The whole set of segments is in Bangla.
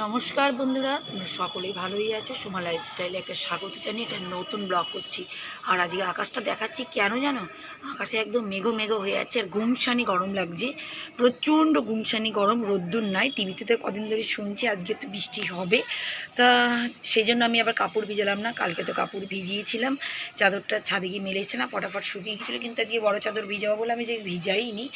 নমস্কার বন্ধুরা, তোমরা সকলেই ভালোই আছো। সোমা লাইফস্টাইলে একটা স্বাগত জানিয়ে একটা নতুন ব্লগ করছি। আর আজকে আকাশটা দেখাচ্ছি কেন জানো? আকাশে একদম মেঘো মেঘো হয়ে যাচ্ছে আর গুমসানি গরম লাগছে। প্রচণ্ড গুমসানি গরম, রোদ্দুর নাই। টিভিতে তো কদিন ধরে শুনছি আজকে তো বৃষ্টি হবে। তা সেই জন্য আমি আবার কাপড় ভিজালাম না, কালকে তো কাপড় ভিজিয়েছিলাম। চাদরটা ছাদে গিয়ে মেলেছে না, ফটাফট শুকিয়ে গেছিল কিন্তু আজকে বড় চাদর ভিজাবো বলে আমি যে ভিজাইনি।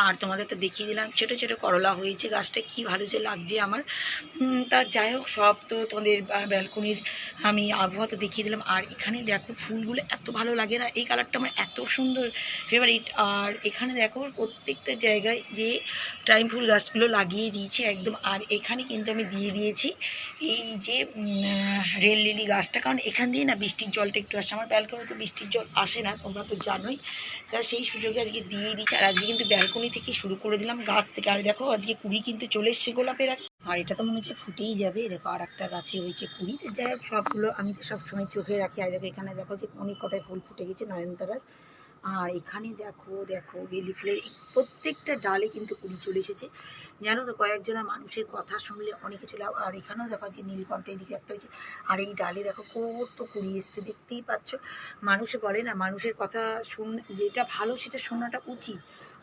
আর তোমাদের তো দেখিয়ে দিলাম, ছোটো ছোটো করলা হয়েছে, গাছটা কি ভালো যে লাগছে আমার। তা যাই হোক, সব তো তোমাদের ব্যালকনির আমি আবহাওয়া তো দেখিয়ে দিলাম। আর এখানে দেখো, ফুলগুলো এত ভালো লাগে না। এই কালারটা আমার এত সুন্দর ফেভারিট আর এখানে দেখো, প্রত্যেকটা জায়গায় যে টাইম ফুল গাছগুলো লাগিয়ে দিয়েছি একদম। আর এখানে কিন্তু আমি দিয়ে দিয়েছি এই যে রেল লিলি গাছটা। কারণ এখান দিয়ে না বৃষ্টির জলটা একটু আসে। আমার ব্যালকনি তো বৃষ্টির জল আসে না, তোমরা তো জানোই। তা সেই সুযোগে আজকে দিয়ে দিচ্ছি আর আজকে কিন্তু ব্যালকনি থেকে শুরু করে দিলাম গাছ থেকে। আর দেখো, আজকে কুড়ি কিন্তু চলে এসছে গোলাপের আর এটা তো মনে হচ্ছে ফুটেই যাবে। দেখো আর একটা গাছে হয়েছে কুড়ি। তো যাই হোক, সবগুলো আমি তো সবসময় চোখে রাখি। আর দেখো, এখানে দেখো যে অনেক কটায় ফুল ফুটে গেছে নয়নতারার। আর এখানে দেখো দেখো, বেলি ফুলের প্রত্যেকটা ডালে কিন্তু কুড়ি চলে এসেছে। জানো তো কয়েকজনা মানুষের কথা শুনলে অনেক কিছু লাভ আর এখানেও দেখো যে নীলকণ্ঠ এদিকে একটা হয়েছে, আর এই ডালে দেখো কত কুড়ি এসছে, দেখতেই পাচ্ছ। মানুষে বলে না, মানুষের কথা শুন, যেটা ভালো সেটা শোনাটা উচিত।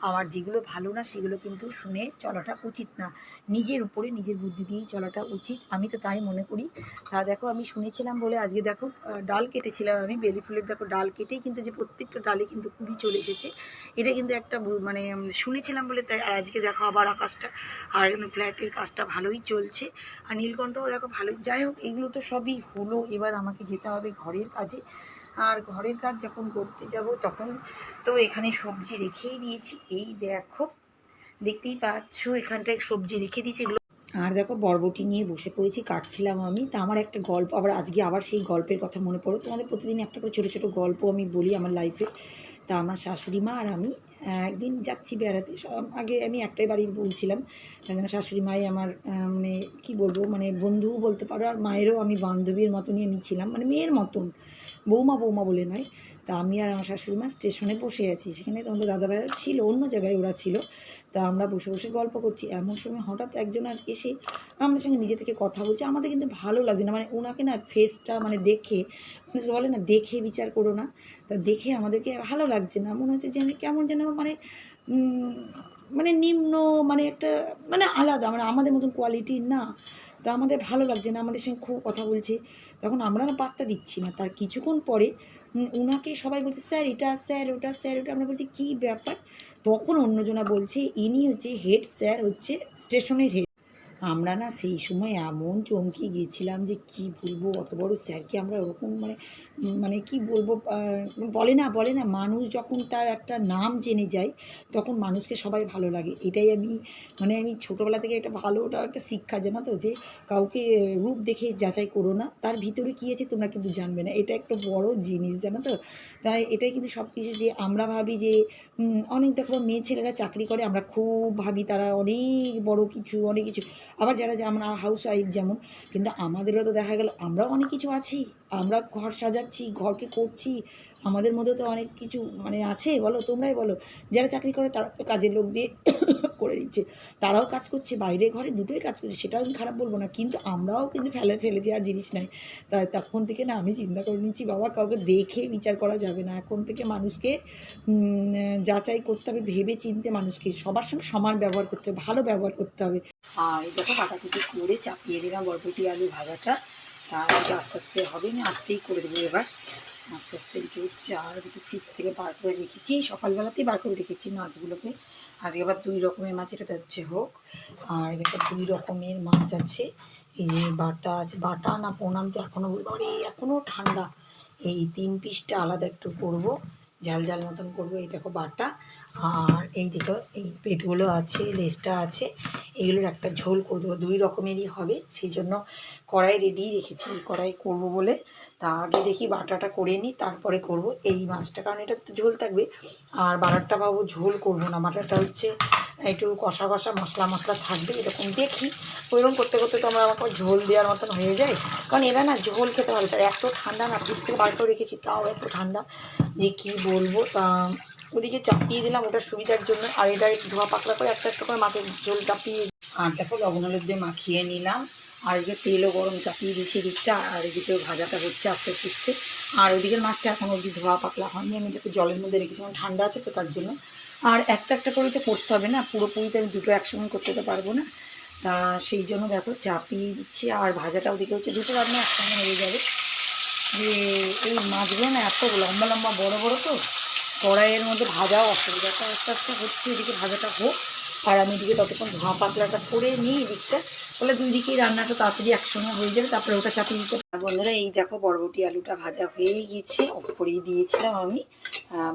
আবার যেগুলো ভালো না, সেগুলো কিন্তু শুনে চলাটা উচিত না। নিজের উপরে নিজের বুদ্ধি দিয়েই চলাটা উচিত। আমি তো তাই মনে করি। তা দেখো, আমি শুনেছিলাম বলে আজকে দেখো ডাল কেটেছিলাম আমি, বেলি ফুলের দেখো ডাল কেটেই কিন্তু যে প্রত্যেকটা ডালে কিন্তু কুড়ি চলে এসেছে। এটা কিন্তু একটা মানে শুনেছিলাম বলে তাই, আর আজকে দেখো আবার আকাশটা আর ফ্ল্যাটের কাজটা ভালোই চলছে। আর নীলকণ্ঠও দেখো ভালোই। যাই হোক, এগুলো তো সবই হলো। এবার আমাকে যেতে হবে ঘরের কাজে। আর ঘরের কাজ যখন করতে যাব তখন তো এখানে সবজি রেখেই দিয়েছি। এই দেখো, দেখতেই পাচ্ছ এখানটায় সবজি রেখে দিয়েছি। এগুলো আর দেখো, বরবটি নিয়ে বসে পড়েছি, কাটছিলাম আমি। তা আমার একটা গল্প, আবার আজকে আবার সেই গল্পের কথা মনে পড়ো। তোমাদের প্রতিদিন একটা করে ছোটো ছোটো গল্প আমি বলি আমার লাইফে তা আমার শাশুড়ি মা আর আমি একদিন যাচ্ছি বেড়াতে। সব আগে আমি একটাই বাড়ির বলছিলাম জন্য শাশুড়ি মাই আমার মানে কী বলব মানে বন্ধুও বলতে পারো, আর মায়েরও আমি বান্ধবীর মতনই আমি ছিলাম। মানে মেয়ের মতন। বৌমা বৌমা বলে নয়। তা আমি আর আমার শাশুড়ি মা স্টেশনে বসে আছি। সেখানে তোমাদের দাদাভাইরা ছিল, অন্য জায়গায় ওরা ছিল। তা আমরা বসে বসে গল্প করছি। এমন সময় হঠাৎ একজন আর এসে আমাদের সঙ্গে নিজে থেকে কথা বলছে। আমাদের কিন্তু ভালো লাগছে না। মানে ওনাকে না ফেসটা মানে দেখে মানে বলে না, দেখে বিচার করো না। তা দেখে আমাদেরকে ভালো লাগছে না। মনে হচ্ছে যে কেমন যেন মানে মানে নিম্ন মানে একটা মানে আলাদা মানে আমাদের মতন কোয়ালিটির না। তা আমাদের ভালো লাগছে না। আমাদের সঙ্গে খুব কথা বলছে। তখন আমরা না পাত্তা দিচ্ছি না। তার কিছুক্ষণ পরে উনাকে সবাই বলছে, স্যার, এটা স্যার, ওটা স্যার, ওটা। আমরা বলছি, কী ব্যাপার? তখন অন্যজনা বলছে, ইনি হচ্ছে হেড স্যার, হচ্ছে স্টেশনের হেড আমরা না সেই সময় এমন চমকে গিয়েছিলাম যে কি বলব, অত বড় স্যারকে আমরা ওরকম মানে মানে কি বলব বলে না বলে না, মানুষ যখন তার একটা নাম জেনে যায়, তখন মানুষকে সবাই ভালো লাগে। এটাই আমি মানে আমি ছোটোবেলা থেকে একটা ভালো ওটা একটা শিক্ষা, জানো তো, যে কাউকে রূপ দেখে যাচাই করো না, তার ভিতরে কী আছে তোমরা কিন্তু জানবে না। এটা একটা বড় জিনিস, জানো তো। তাই এটাই কিন্তু সব কিছু যে আমরা ভাবি যে অনেক দেখো মেয়ে ছেলেরা চাকরি করে, আমরা খুব ভাবি তারা অনেক বড় কিছু, অনেক কিছু। আবার যারা যেমন হাউস ওয়াইফ যেমন, কিন্তু আমাদেরও তো দেখা গেল, আমরাও অনেক কিছু আছি, আমরা ঘর সাজাচ্ছি, ঘরকে করছি আমাদের মধ্যে তো অনেক কিছু মানে আছে, বলো তোমরাই বলো। যারা চাকরি করে তারা তো কাজের লোক দিয়ে করে দিচ্ছে তারাও কাজ করছে, বাইরে ঘরে দুটোই কাজ করছে, সেটাও আমি খারাপ বলব না, কিন্তু আমরাও কিন্তু ফেলে ফেলে দেওয়ার জিনিস নাই। তাই তখন থেকে না আমি চিন্তা করে নিচ্ছি, বাবা, কাউকে দেখে বিচার করা যাবে না। এখন থেকে মানুষকে যাচাই করতে হবে, ভেবে চিনতে মানুষকে, সবার সঙ্গে সমান ব্যবহার করতে হবে, ভালো ব্যবহার করতে হবে। আর দেখো কাটাকুটি করে চাপিয়ে দিলাম, বরবটি, আলু ভাজাটা। তার আস্তে আস্তে হবে না, আস্তেই করে দেবো এবার। আস্তে আস্তে এদিকে উঠছে, আর ওদিকে ফ্রিজ থেকে বার করে রেখেছি। সকালবেলাতেই বার করে রেখেছি মাছগুলোকে। আজকে আবার দুই রকমের মাছ, এটা হচ্ছে হোক। আর এদিকে দুই রকমের মাছ আছে। এই যে বাটা আছে, বাটা না পোনাম তো এখনও এই এখনও ঠান্ডা। এই তিন পিসটা আলাদা একটু করব, ঝাল ঝাল মতন করব। এই দেখো বাটা আর এই দেখো এই পেটগুলো আছে, লেজটা আছে, এগুলোর একটা ঝোল করে দেবো। দুই রকমেরই হবে, সেই জন্য কড়াই রেডি রেখেছি। কড়াই করব বলে তা আগে দেখি বাটাটা করে নিই, তারপরে করব এই মাছটা। কারণ এটা তো ঝোল থাকবে। আর বাটারটা ভাবো ঝোল করব না। বাটারটা হচ্ছে একটু কষা কষা মশলা মশলা থাকবে, এরকম দেখি। ওইরকম করতে করতে তো আমরা আমার ঝোল দেওয়ার মতন হয়ে যায়। কারণ এরা না ঝোল খেতে ভালো পারে এত ঠান্ডা না, ফ্রিজ থেকে রেখেছি, তাও এত ঠান্ডা। যে কী বলব? তা ওদিকে চাপিয়ে দিলাম ওটার সুবিধার জন্য, আর এটা ধোয়া পাতলা করে একটা একটা করে মাছের ঝোল চাপিয়ে আর দেখো লবণ হলুদ দিয়ে মাখিয়ে নিলাম। আর এদিকে তেলও গরম চাপিয়ে দিয়েছি এদিকটা আর এদিকেও ভাজাটা হচ্ছে আস্তে আস্তে আর ওদিকের মাছটা এখন অবধি ধোয়া পাতলা হয়নি, আমি যাতে জলের মধ্যে রেখেছি কারণ ঠান্ডা আছে তো তার জন্য। আর একটা একটা করে তো করতে হবে না পুরোপুরিতে আমি দুটো একসঙ্গে করতে তো পারব না। তা সেই জন্য দেখো চাপিয়ে দিচ্ছি, আর ভাজাটা ওদিকে হচ্ছে দুটো রান্না একসঙ্গে হয়ে যাবে। যে এই মাছগুলো না এত লম্বা লম্বা, বড় বড় তো কড়াইয়ের মধ্যে ভাজাও অসুবিধাটা আস্তে আস্তে হচ্ছে এদিকে ভাজাটা হোক, আর আমি এদিকে ততক্ষণ ধোঁয়া পাতলাটা করে নিই এদিকটা। তাহলে দুই দিকেই রান্নাটা তাড়াতাড়ি একসঙ্গে হয়ে যাবে, তারপরে ওটা চাপিয়ে দিতে বন্ধুরা, এই দেখো বরবটি আলুটা ভাজা হয়ে গিয়েছে, অফ করেই দিয়েছিলাম আমি।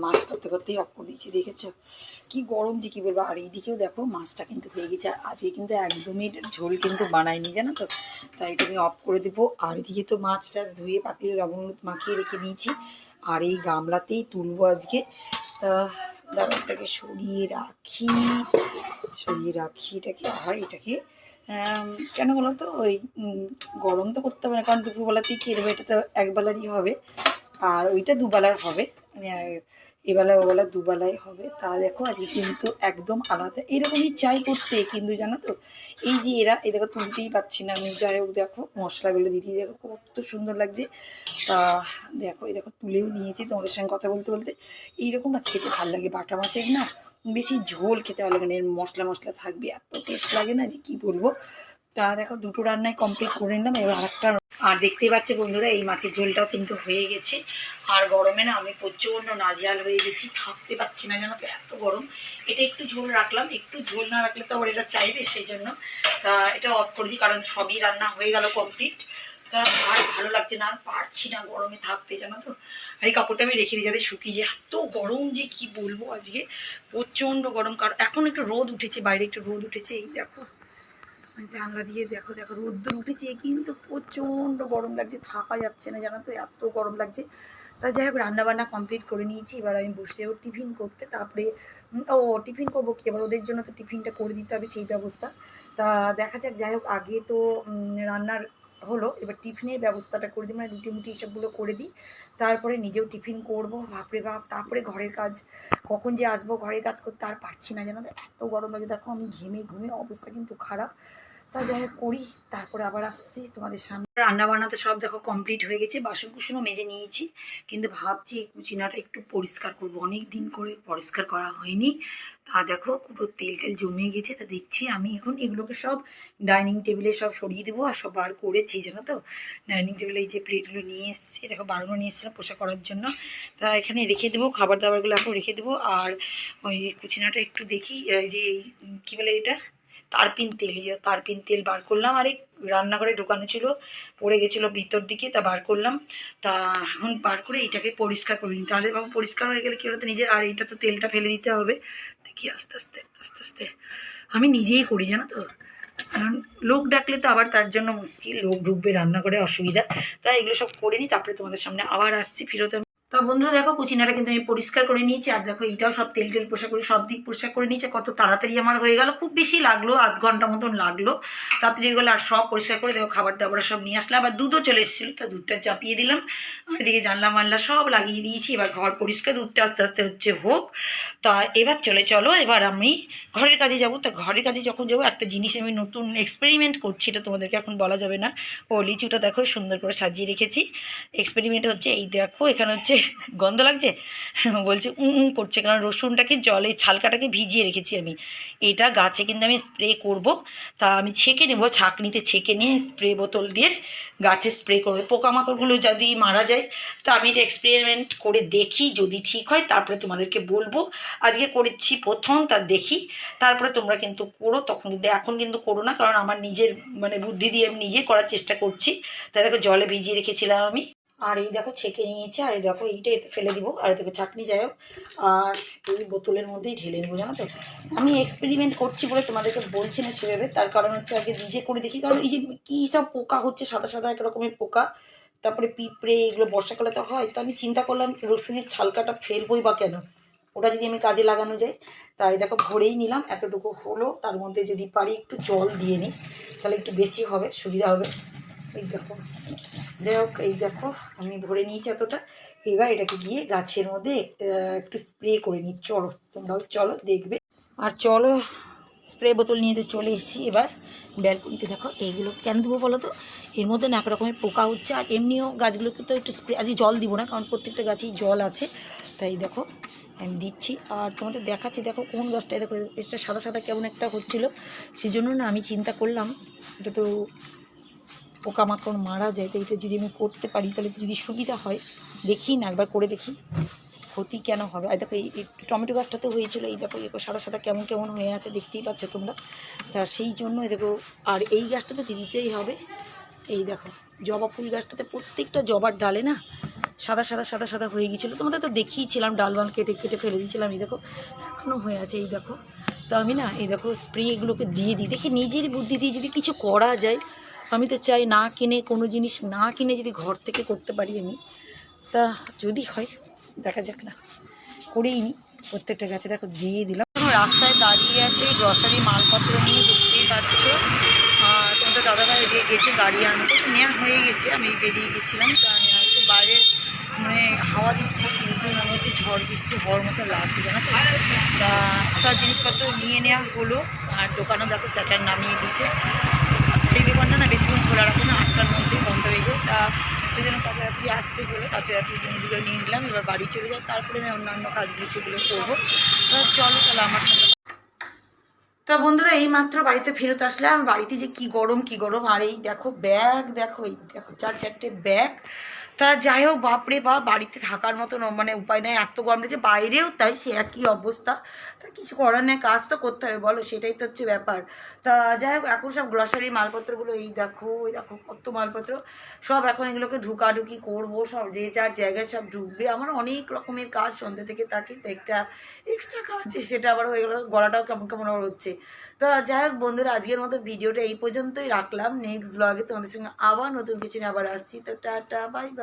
মাছ করতে করতেই অফ করে দিয়েছি, দেখেছ? কি গরম যে কী বলব। আর এইদিকেও দেখো মাছটা কিন্তু হয়ে গেছে আর আজকে কিন্তু একদমই ঝোল কিন্তু বানাইনি, জানো তো? তাই আমি অফ করে দেবো। আর এদিকে তো মাছ টাছ ধুয়ে পাকিয়ে লবণ মাখিয়ে রেখে দিয়েছি। আর এই গামলাতেই তুলবো আজকে। ব্যাপারটাকে সরিয়ে রাখি সরিয়ে রাখি, এটাকে হয় এটাকে কেন বলো তো, ওই গরম তো করতে হবে না, কারণ দুপুরবেলাতেই খেয়ে দেবো এটা তো একবেলারই হবে, আর ওইটা দুবেলার হবে। এবেলা ওবেলা, দুবেলায় হবে। তা দেখো, আজকে কিন্তু একদম আলাদা। এরকমই চাই করতে, কিন্তু জানো তো? এই যে এরা, এই দেখো, তুলতেই পাচ্ছি না। আমি যাই হোক, দেখো, মশলাগুলো দিদি দেখো, কত সুন্দর লাগছে। তা দেখো, এই দেখো, তুলেও নিয়েছি তোমাদের সঙ্গে কথা বলতে বলতে। এইরকম না খেতে ভালো লাগে। বাটা মাছের না বেশি ঝোল খেতে ভালো লাগে না। এর মশলা মশলা থাকবে, এত টেস্ট লাগে না যে কি বলব? তা দেখো, দুটো রান্নায় কমপ্লিট করে নিলাম। এবার আরেকটা আর দেখতেই পাচ্ছে বন্ধুরা, এই মাছের ঝোলটাও কিন্তু হয়ে গেছে। আর গরমে না আমি প্রচণ্ড নাজিয়াল হয়ে গেছি, থাকতে পারছি না জানো তো, এত গরম। এটা একটু ঝোল রাখলাম, একটু ঝোল না রাখলে তো আবার এটা চাইবে সেই জন্য তা এটা অফ করে দিই, কারণ সবই রান্না হয়ে গেল কমপ্লিট তা আর ভালো লাগছে না, আর পারছি না গরমে থাকতে জানো তো। আর এই কাপড়টা আমি রেখে দিই যাতে শুকিয়ে যায়। এত গরম যে কি বলব আজকে, প্রচণ্ড গরম। কারণ এখন একটু রোদ উঠেছে, বাইরে একটু রোদ উঠেছে, এই দেখো। জানলা দিয়ে দেখো দেখো, রোদ্দুর উঠেছে, কিন্তু প্রচণ্ড গরম লাগছে, থাকা যাচ্ছে না, জানো তো, এত গরম লাগছে। তা যাই হোক, রান্নাবান্না কমপ্লিট করে নিয়েছি, এবার আমি বসেও টিফিন করতে, তারপরে ও, টিফিন করব কি, এবার ওদের জন্য তো টিফিনটা করে দিতে হবে, সেই ব্যবস্থা। তা দেখা যাক, যাই হোক, আগে তো রান্নার হলো, এবার টিফিনের ব্যবস্থাটা করে দিই মানে রুটি মুটি এসবগুলো করে দিই। তারপরে নিজেও টিফিন করব, বাপরে বাপ, তারপরে ঘরের কাজ, কখন যে আসব, ঘরের কাজ করতে আর পারছি না জানো তো, এত গরম লাগে দেখো আমি ঘেমে, ঘুমে অবস্থা কিন্তু খারাপ। তা যাই করি, তারপরে আবার আসছি তোমাদের সামনে। রান্না বান্নাতে সব দেখো কমপ্লিট হয়ে গেছে, বাসন কুসনও মেজে নিয়েছি, কিন্তু ভাবছি কুচিনাটা একটু পরিষ্কার করব। অনেক দিন করে পরিষ্কার করা হয়নি। তা দেখো পুরো তেল টেল জমে গেছে, তা দেখছি আমি এখন এগুলোকে সব ডাইনিং টেবিলে সব সরিয়ে দেবো আর সব বার করেছি, জানো তো? ডাইনিং টেবিলে এই যে প্লেটগুলো নিয়ে এসেছি, দেখো বারোনো নিয়ে এসেছিলাম পোশাক করার জন্য। তা এখানে রেখে দেবো, খাবার দাবারগুলো এখন রেখে দেবো, আর ওই কুচিনাটা একটু দেখি যে কী বলে এটা? তারপিন তেল, এই তারপিন তেল বার করলাম। আর এই রান্নাঘরে ঢোকানো ছিল, পড়ে গেছিল ভিতর দিকে, তা বার করলাম। তা এখন বার করে এটাকে পরিষ্কার করে নিই তাহলে বাবু পরিষ্কার হয়ে গেলে কী হলো তো নিজের আর এইটা তো তেলটা ফেলে দিতে হবে। দেখি আস্তে আস্তে আস্তে আস্তে। আমি নিজেই করি, জানো তো। কারণ লোক ডাকলে তো আবার তার জন্য মুশকিল। লোক ঢুকবে রান্না করে অসুবিধা। তাই এগুলো সব করে নিই, তারপরে তোমাদের সামনে আবার আসছি, ফিরতে তা বন্ধুরা দেখো কুচিনাটা কিন্তু আমি পরিষ্কার করে নিয়েছি, আর দেখো এইটাও সব তেল টেল পোশাক করে, সব দিক পরিষ্কার করে নিয়েছে, কত তাড়াতাড়ি আমার হয়ে গেল, খুব বেশি লাগল, আধ ঘণ্টা মতন লাগল। তাড়াতাড়ি গেলো, আর সব পরিষ্কার করে দেখো খাবার দাবার সব নিয়ে আসলাম, আবার দুধও চলে এসেছিল, তা দুধটা চাপিয়ে দিলাম, আর এদিকে জানলা মানলা সব লাগিয়ে দিয়েছি, এবার ঘর পরিষ্কার, দুধটা আস্তে আস্তে হচ্ছে হোক। তা এবার চলে, চলো এবার আমি ঘরের কাজে যাব, তা ঘরের কাজে যখন যাব, একটা জিনিস আমি নতুন এক্সপেরিমেন্ট করছি, এটা তোমাদেরকে এখন বলা যাবে না। ও লিচুটা দেখো সুন্দর করে সাজিয়ে রেখেছি। এক্সপেরিমেন্ট হচ্ছে এই দেখো, এখানে হচ্ছে গন্ধ লাগছে? বলছে উঁ উঁ করছে কারণ রসুনটাকে জলে, ছালকাটাকে ভিজিয়ে রেখেছি আমি। এটা গাছে কিন্তু আমি স্প্রে করব। তা আমি ছেঁকে নেব, ছাঁকনিতে ছেঁকে নিয়ে স্প্রে বোতল দিয়ে গাছে স্প্রে করব। পোকামাকড়গুলো যদি মারা যায়, তা আমি এটা এক্সপেরিমেন্ট করে দেখি, যদি ঠিক হয়, তারপরে তোমাদেরকে বলব। আজকে করেছি প্রথম, তা দেখি। তারপরে তোমরা কিন্তু করো, তখন কিন্তু, এখন কিন্তু করো না, কারণ আমার নিজের মানে বুদ্ধি দিয়ে আমি নিজে করার চেষ্টা করছি। তাই দেখো, জলে ভিজিয়ে রেখেছিলাম আমি। আর এই দেখো ছেঁকে নিয়েছে, আর এই দেখো এইটা এতে ফেলে দিব, আর দেখো চাটনি, যাই হোক। আর এই বোতলের মধ্যেই ঢেলে নেব, জানো তো? আমি এক্সপেরিমেন্ট করছি বলে তোমাদেরকে বলছি না সেভাবে, তার কারণ হচ্ছে আগে নিজে করে দেখি, কারণ এই যে কী সব পোকা হচ্ছে, সাদা সাদা এক রকমের পোকা, তারপরে পিঁপড়ে, এগুলো বর্ষাকালে তো হয়, তো আমি চিন্তা করলাম রসুনের ছালকাটা ফেলবই বা কেন? ওটা যদি আমি কাজে লাগানো যায়, তাই দেখো ভরেই নিলাম, এতটুকু হলো, তার মধ্যে যদি পারি একটু জল দিয়ে নিই, তাহলে একটু বেশি হবে, সুবিধা হবে। এই দেখো। যাই হোক, এই দেখো, আমি ভরে নিয়েছি এতটা। এবার এটাকে গিয়ে গাছের মধ্যে একটু স্প্রে করে নিই। চলো তোমরাও চলো, দেখবে। আর চলো স্প্রে বোতল নিয়ে তো চলে এসেছি। এবার ব্যালকনিতে দেখো, এইগুলো কেন দেবো বলো তো? এর মধ্যে না এক রকমের পোকা হচ্ছে আর এমনিও গাছগুলোকে তো একটু স্প্রে আজকে জল দিব না, কারণ প্রত্যেকটা গাছেই জল আছে। তাই দেখো, আমি দিচ্ছি। আর তোমাদের দেখাচ্ছি, দেখো কোন গাছটায় দেখো এটা সাদা সাদা কেমন একটা হচ্ছিল। সেই জন্য না আমি চিন্তা করলাম, এটা তো পোকামাকড় মারা যায় তো এটা যদি আমি করতে পারি, তাহলে তো যদি সুবিধা হয়, দেখি না, একবার করে দেখি, ক্ষতি কেন হবে? আর দেখো, এই টমেটো গাছটাতে হয়েছিল, এই দেখো এরকম সাদা সাদা কেমন কেমন হয়ে আছে, দেখতেই পাচ্ছ তোমরা। তা সেই জন্য দেখো, আর এই গাছটা তো দিতেই হবে। এই দেখো, জবা ফুল গাছটাতে প্রত্যেকটা জবার ডালে না, সাদা সাদা সাদা সাদা হয়ে গিয়েছিল। তোমাদের তো দেখিয়েছিলাম ডালবান কেটে কেটে ফেলে দিয়েছিলাম, এই দেখো এখনও হয়ে আছে, এই দেখো। তো আমি না, এই দেখো, স্প্রে এগুলোকে দিয়ে দিই। দেখি নিজের বুদ্ধি দিয়ে যদি কিছু করা যায় আমি তো চাই না কিনে, কোনো জিনিস না কিনে যদি ঘর থেকে করতে পারি আমি। তা যদি হয়, দেখা যাক না। করেই নি। প্রত্যেকটা গাছে দেখো দিয়ে দিলাম। রাস্তায় দাঁড়িয়ে আছে গ্রসারি মালপত্র নিয়ে দেখতেই পাচ্ছ। তোমাদের দাদাভাই এদিকে গেছে গাড়ি আনতে। নেওয়া হয়ে গেছে, আমি বেরিয়ে গেছিলাম। তা আমি হয়তো বাইরে মানে হাওয়া দিচ্ছে, কিন্তু মনে হচ্ছে ঝড় বৃষ্টি হওয়ার মতো লাগছে, জানো তো? তা সব জিনিসপত্র নিয়ে নেওয়া হলো। আর দোকানও দেখো স্যাটার নামিয়ে দিয়েছে এই দোকানটা না বেশিক্ষণ খোলা রাখি না আটটার মধ্যেই বন্ধ হয়ে যায় তা সেই জন্য তাড়াতাড়ি আসতে বলে তাড়াতাড়ি জিনিসগুলো নিয়ে নিলাম, এবার বাড়ি চলে যাই, তারপরে আমি অন্যান্য কাজগুলো সেগুলো করব। এবার চলো তাহলে আমার তা বন্ধুরা, এই মাত্র বাড়িতে ফেরত আসলাম। বাড়িতে যে কি গরম কি গরম, আর এই দেখো ব্যাগ, দেখো, এই দেখো চার চারটে ব্যাগ। তা যাই হোক, বাপরে বা বাড়িতে থাকার মতো মানে উপায় নেই, এত গরম রয়েছে বাইরেও তাই সে একই অবস্থা। তা কিছু করার নেই, কাজ তো করতে হবে, বলো, সেটাই তো হচ্ছে ব্যাপার। তা যাই হোক, এখন সব গ্রসারি মালপত্রগুলো, এই দেখো এই দেখো কত মালপত্র, সব এখন এগুলোকে ঢুকাঢুকি করব, সব যে যার জায়গায় সব ঢুকবে। আমার অনেক রকমের কাজ সন্ধ্যে থেকে থাকে একটা এক্সট্রা কাজ যে সেটা আবার হয়ে গেলো, গলাটাও কেমন কেমন আবার হচ্ছে। তো যাই হোক, বন্ধুরা, আজকের মতো ভিডিওটা এই পর্যন্তই রাখলাম। নেক্সট ব্লগে তোমাদের সঙ্গে আবার নতুন কিছু নিয়ে আবার আসছি। তো টাটা বাই বাই